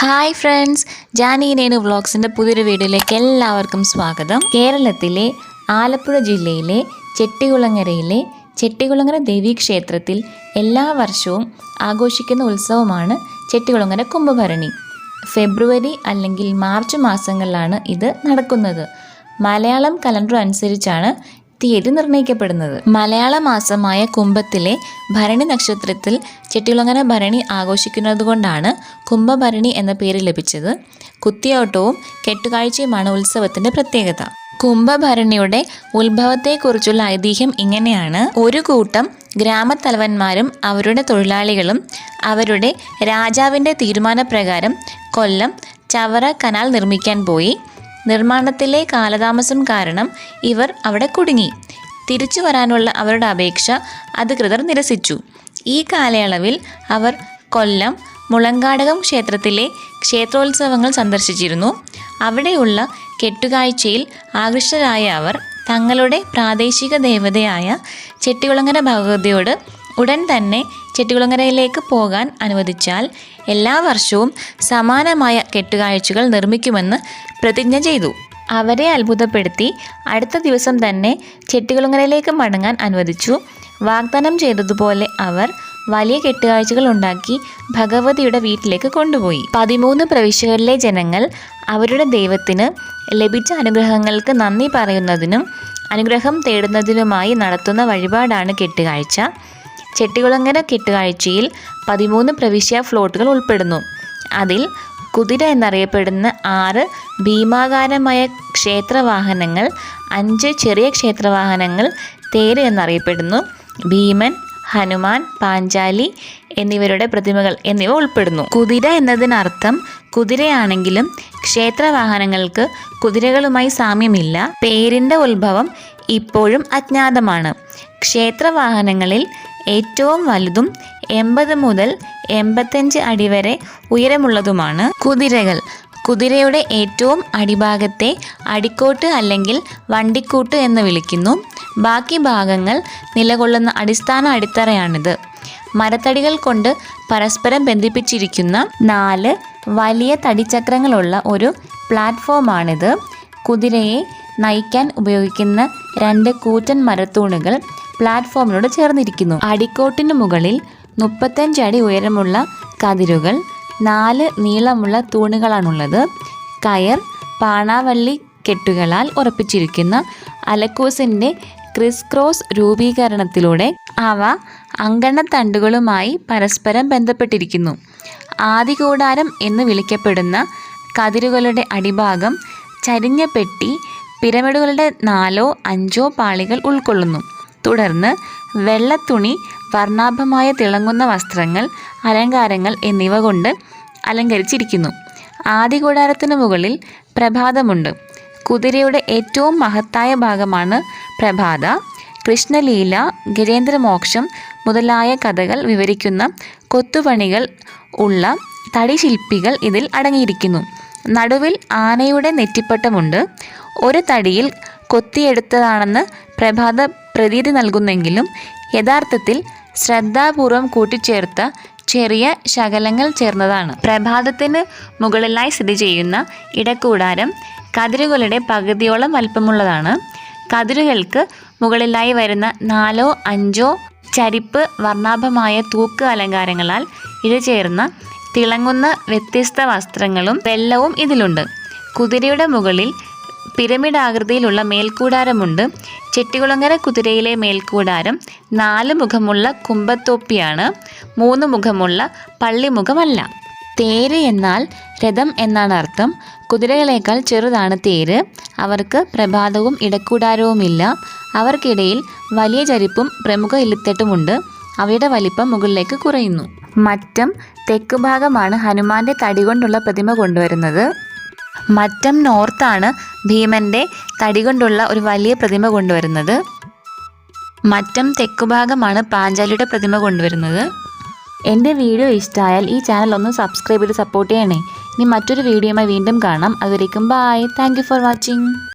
Hi friends Jaani Nenu വ്ളോഗ്സിന്റെ പുതിയൊരു വീഡിയോയിലേക്ക് എല്ലാവർക്കും സ്വാഗതം. കേരളത്തിലെ ആലപ്പുഴ ജില്ലയിലെ ചെട്ടികുളങ്ങരയിലെ ചെട്ടികുളങ്ങര ദേവീക്ഷേത്രത്തിൽ എല്ലാ വർഷവും ആഘോഷിക്കുന്ന ഉത്സവമാണ് ചെട്ടികുളങ്ങര കുംഭഭരണി. ഫെബ്രുവരി അല്ലെങ്കിൽ മാർച്ച് മാസങ്ങളിലാണ് ഇത് നടക്കുന്നത്. മലയാളം കലണ്ടർ അനുസരിച്ചാണ് തീയതി നിർണയിക്കപ്പെടുന്നത്. മലയാള മാസമായ കുംഭത്തിലെ ഭരണി നക്ഷത്രത്തിൽ ചെട്ടികുളങ്ങര ഭരണി ആഘോഷിക്കുന്നതുകൊണ്ടാണ് കുംഭഭരണി എന്ന പേര് ലഭിച്ചത്. കുത്തിയോട്ടവും കെട്ടുകാഴ്ചയുമാണ് ഉത്സവത്തിന്റെ പ്രത്യേകത. കുംഭഭരണിയുടെ ഉത്ഭവത്തെക്കുറിച്ചുള്ള ഐതിഹ്യം ഇങ്ങനെയാണ്. ഒരു കൂട്ടം ഗ്രാമത്തലവന്മാരും അവരുടെ തൊഴിലാളികളും അവരുടെ രാജാവിന്റെ തീരുമാനപ്രകാരം കൊല്ലം ചവറ കനാൽ നിർമ്മിക്കാൻ പോയി. നിർമ്മാണത്തിലെ കാലതാമസം കാരണം ഇവർ അവിടെ കുടുങ്ങി. തിരിച്ചു വരാനുള്ള അവരുടെ അപേക്ഷ അധികൃതർ നിരസിച്ചു. ഈ കാലയളവിൽ അവർ കൊല്ലം മുളങ്കാടകം ക്ഷേത്രത്തിലെ ക്ഷേത്രോത്സവങ്ങൾ സന്ദർശിച്ചിരുന്നു. അവിടെയുള്ള കെട്ടുകാഴ്ചയിൽ ആകൃഷ്ടരായ അവർ തങ്ങളുടെ പ്രാദേശിക ദേവതയായ ചെട്ടികുളങ്ങര ഭഗവതിയോട് ഉടൻ തന്നെ ചെട്ടികുളങ്ങരയിലേക്ക് പോകാൻ അനുവദിച്ചാൽ എല്ലാ വർഷവും സമാനമായ കെട്ടുകാഴ്ചകൾ നിർമ്മിക്കുമെന്ന് പ്രതിജ്ഞ ചെയ്തു. അവരെ അത്ഭുതപ്പെടുത്തി അടുത്ത ദിവസം തന്നെ ചെട്ടികുളങ്ങരയിലേക്ക് മടങ്ങാൻ അനുവദിച്ചു. വാഗ്ദാനം ചെയ്തതുപോലെ അവർ വലിയ കെട്ടുകാഴ്ചകൾ ഉണ്ടാക്കി ഭഗവതിയുടെ വീട്ടിലേക്ക് കൊണ്ടുപോയി. പതിമൂന്ന് പ്രവിശ്യകളിലെ ജനങ്ങൾ അവരുടെ ദൈവത്തിന് ലഭിച്ച അനുഗ്രഹങ്ങൾക്ക് നന്ദി പറയുന്നതിനും അനുഗ്രഹം തേടുന്നതിനുമായി നടത്തുന്ന വഴിപാടാണ് കെട്ടുകാഴ്ച. ചെട്ടികുളങ്ങര കെട്ടുകാഴ്ചയിൽ പതിമൂന്ന് പ്രവിശ്യ ഫ്ലോട്ടുകൾ ഉൾപ്പെടുന്നു. അതിൽ കുതിര എന്നറിയപ്പെടുന്ന ആറ് ഭീമാകാരമായ ക്ഷേത്രവാഹനങ്ങൾ അഞ്ച് ചെറിയ ക്ഷേത്രവാഹനങ്ങൾ തേര് എന്നറിയപ്പെടുന്നു. ഭീമൻ ഹനുമാൻ പാഞ്ചാലി എന്നിവരുടെ പ്രതിമകൾ എന്നിവ ഉൾപ്പെടുന്നു. കുതിര എന്നതിനർത്ഥം കുതിരയാണെങ്കിലും ക്ഷേത്രവാഹനങ്ങൾക്ക് കുതിരകളുമായി സാമ്യമില്ല. പേരിന്റെ ഉത്ഭവം ഇപ്പോഴും അജ്ഞാതമാണ്. ക്ഷേത്രവാഹനങ്ങളിൽ ഏറ്റവും വലുതും എൺപത് മുതൽ എൺപത്തഞ്ച് അടി വരെ ഉയരമുള്ളതുമാണ് കുതിരകൾ. കുതിരയുടെ ഏറ്റവും അടിഭാഗത്തെ അടിക്കോട്ട് അല്ലെങ്കിൽ വണ്ടിക്കൂട്ട് എന്ന് വിളിക്കുന്നു. ബാക്കി ഭാഗങ്ങൾ നിലകൊള്ളുന്ന അടിസ്ഥാന അടിത്തറയാണിത്. മരത്തടികൾ കൊണ്ട് പരസ്പരം ബന്ധിപ്പിച്ചിരിക്കുന്ന നാല് വലിയ തടിച്ചക്രങ്ങളുള്ള ഒരു പ്ലാറ്റ്ഫോമാണിത്. കുതിരയെ നയിക്കാൻ ഉപയോഗിക്കുന്ന രണ്ട് കൂറ്റൻ മരത്തൂണുകൾ പ്ലാറ്റ്ഫോമിനോട് ചേർന്നിരിക്കുന്നു. അടിക്കോട്ടിന് മുകളിൽ മുപ്പത്തഞ്ച് അടി ഉയരമുള്ള കതിരുകൾ നാല് നീളമുള്ള തൂണുകളാണുള്ളത്. കയർ പാണാവള്ളി കെട്ടുകളാൽ ഉറപ്പിച്ചിരിക്കുന്ന അലക്കോസിന്റെ ക്രിസ് ക്രോസ് രൂപീകരണത്തിലൂടെ അവ അങ്കണത്തണ്ടുകളുമായി പരസ്പരം ബന്ധപ്പെട്ടിരിക്കുന്നു. ആദികൂടാരം എന്ന് വിളിക്കപ്പെടുന്ന കതിരുകളുടെ അടിഭാഗം ചരിഞ്ഞ പെട്ടി പിരമിഡുകളുടെ നാലോ അഞ്ചോ പാളികൾ ഉൾക്കൊള്ളുന്നു. തുടർന്ന് വെള്ളത്തുണി വർണാഭമായ തിളങ്ങുന്ന വസ്ത്രങ്ങൾ അലങ്കാരങ്ങൾ എന്നിവ കൊണ്ട് അലങ്കരിച്ചിരിക്കുന്നു. ആദികൂടാരത്തിന് മുകളിൽ പ്രഭാതമുണ്ട്. കുതിരയുടെ ഏറ്റവും മഹത്തായ ഭാഗമാണ് പ്രഭാത. കൃഷ്ണലീല ഗജേന്ദ്രമോക്ഷം മുതലായ കഥകൾ വിവരിക്കുന്ന കൊത്തുപണികൾ ഉള്ള തടി തടിശില്പികൾ ഇതിൽ അടങ്ങിയിരിക്കുന്നു. നടുവിൽ ആനയുടെ നെറ്റിപ്പട്ടമുണ്ട്. ഒരു തടിയിൽ കൊത്തിയെടുത്തതാണെന്ന് പ്രഭാത പ്രതീതി നൽകുന്നെങ്കിലും യഥാർത്ഥത്തിൽ ശ്രദ്ധാപൂർവം കൂട്ടിച്ചേർത്ത ചെറിയ ശകലങ്ങൾ ചേർന്നതാണ്. പ്രഭാതത്തിന് മുകളിലായി സ്ഥിതി ചെയ്യുന്ന ഇടക്കൂടാരം കതിരുകളുടെ പകുതിയോളം വലിപ്പമുള്ളതാണ്. കതിരുകൾക്ക് മുകളിലായി വരുന്ന നാലോ അഞ്ചോ ചരിപ്പ് വർണാഭമായ തൂക്ക് അലങ്കാരങ്ങളാൽ ഇഴചേർന്ന തിളങ്ങുന്ന വ്യത്യസ്ത വസ്ത്രങ്ങളും വെള്ളവും ഇതിലുണ്ട്. കുതിരയുടെ മുകളിൽ പിരമിഡ് ആകൃതിയിലുള്ള മേൽക്കൂടാരമുണ്ട്. ചെട്ടികുളങ്ങര കുതിരയിലെ മേൽക്കൂടാരം നാല് മുഖമുള്ള കുമ്പത്തോപ്പിയാണ് മൂന്ന് മുഖമുള്ള പള്ളിമുഖമല്ല. തേര് എന്നാൽ രഥം എന്നാണ് അർത്ഥം. കുതിരകളേക്കാൾ ചെറുതാണ് തേര്. അവർക്ക് പ്രഭാതവും ഇടക്കൂടാരവുമില്ല. അവർക്കിടയിൽ വലിയ ചരിപ്പും പ്രമുഖ ഇല്ലിത്തെട്ടുമുണ്ട് അവയുടെ വലിപ്പം മുകളിലേക്ക് കുറയുന്നു. മറ്റം തെക്ക് ഭാഗമാണ് ഹനുമാന്റെ തടി കൊണ്ടുള്ള പ്രതിമ കൊണ്ടുവരുന്നത്. മറ്റം നോർത്താണ് ഭീമന്റെ തടി കൊണ്ടുള്ള ഒരു വലിയ പ്രതിമ കൊണ്ടുവരുന്നത്. മറ്റം തെക്കുഭാഗമാണ് പാഞ്ചാലിയുടെ പ്രതിമ കൊണ്ടുവരുന്നത്. എന്റെ വീഡിയോ ഇഷ്ടമായാൽ ഈ ചാനൽ ഒന്ന് സബ്സ്ക്രൈബ് ചെയ്ത് സപ്പോർട്ട് ചെയ്യണേ. ഇനി മറ്റൊരു വീഡിയോയുമായി വീണ്ടും കാണാം. അതുവരേക്കും ബായ് താങ്ക് ഫോർ വാച്ചിങ്